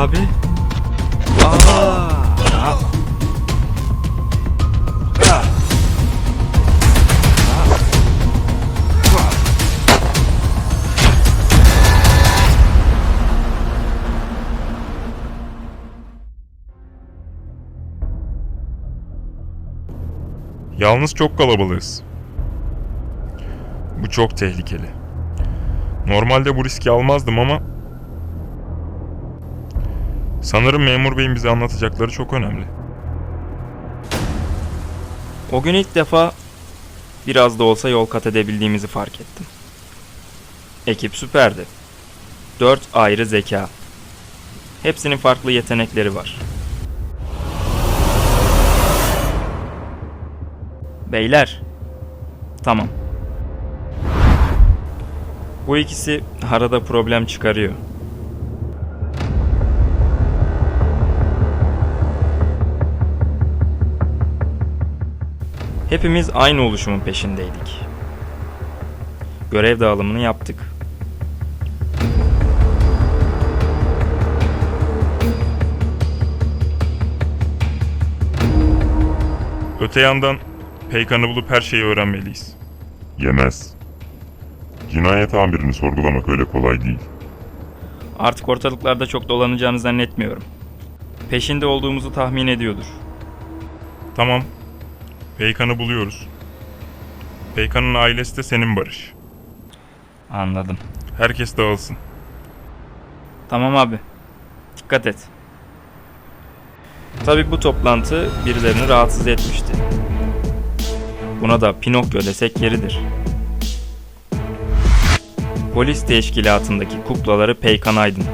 abi. Aa! Yalnız çok kalabalığız. Bu çok tehlikeli. Normalde bu riski almazdım ama sanırım memur beyin bize anlatacakları çok önemli. O gün ilk defa biraz da olsa yol kat edebildiğimizi fark ettim. Ekip süperdi. Dört ayrı zeka. Hepsinin farklı yetenekleri var. Beyler. Tamam. Bu ikisi arada problem çıkarıyor. Hepimiz aynı oluşumun peşindeydik. Görev dağılımını yaptık. Öte yandan Peykan'ı bulup her şeyi öğrenmeliyiz. Yemez. Cinayet amirini sorgulamak öyle kolay değil. Artık ortalıklarda çok dolanacağını zannetmiyorum. Peşinde olduğumuzu tahmin ediyordur. Tamam. Peykan'ı buluyoruz. Peykan'ın ailesi de senin Barış. Anladım. Herkes dağılsın. Tamam abi. Dikkat et. Tabii bu toplantı birilerini rahatsız etmişti. Buna da Pinokyo desek yeridir. Polis teşkilatındaki kuklaları Peykan Aydın.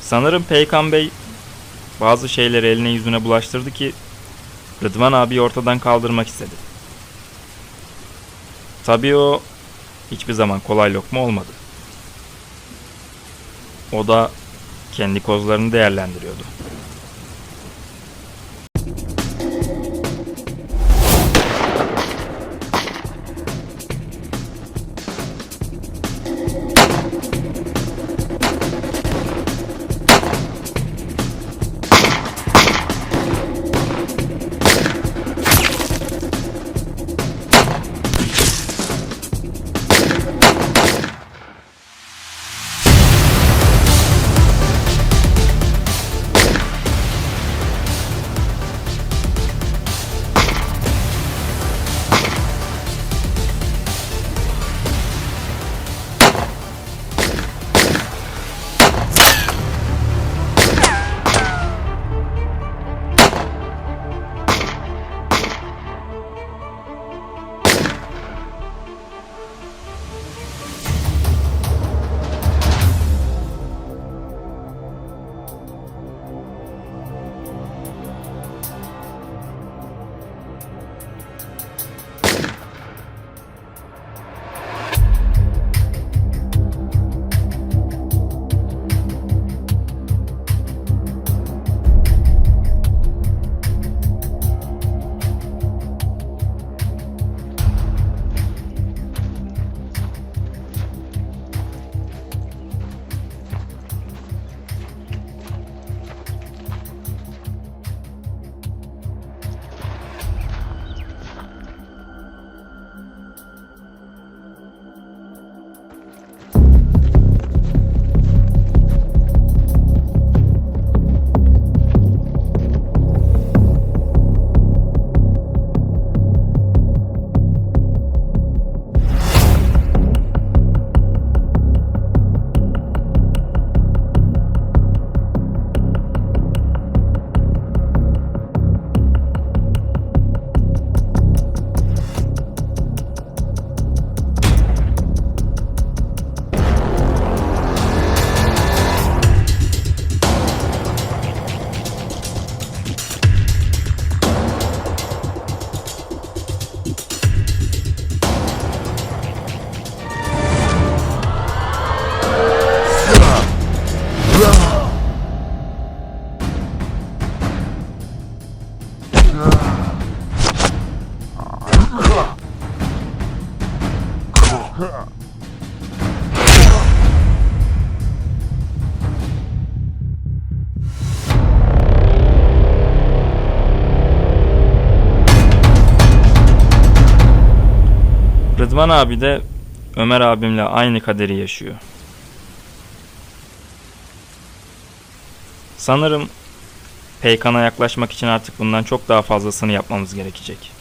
Sanırım Peykan Bey bazı şeyleri eline yüzüne bulaştırdı ki Rıdvan abi ortadan kaldırmak istedi. Tabii o hiçbir zaman kolay lokma olmadı. O da kendi kozlarını değerlendiriyordu. Rıdvan abi de Ömer abimle aynı kaderi yaşıyor. Sanırım Peykan'a yaklaşmak için artık bundan çok daha fazlasını yapmamız gerekecek.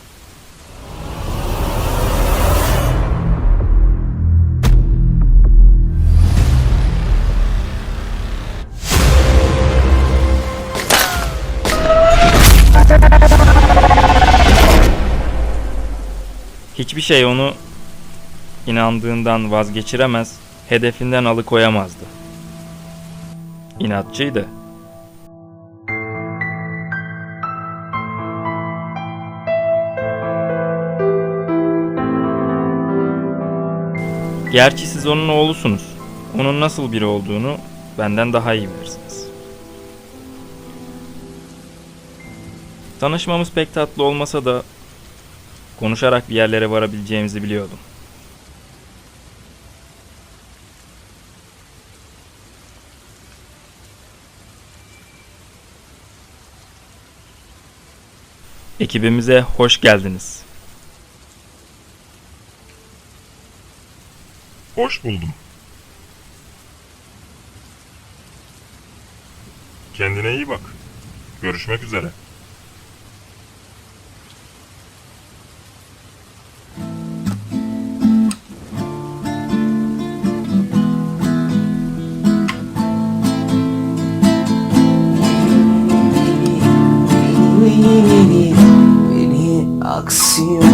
Hiçbir şey onu inandığından vazgeçiremez, hedefinden alıkoyamazdı. İnatçıydı. Gerçi siz onun oğlusunuz. Onun nasıl biri olduğunu benden daha iyi bilirsiniz. Tanışmamız pek tatlı olmasa da konuşarak bir yerlere varabileceğimizi biliyordum. Ekibimize hoş geldiniz. Hoş buldum. Kendine iyi bak. Görüşmek üzere. see you.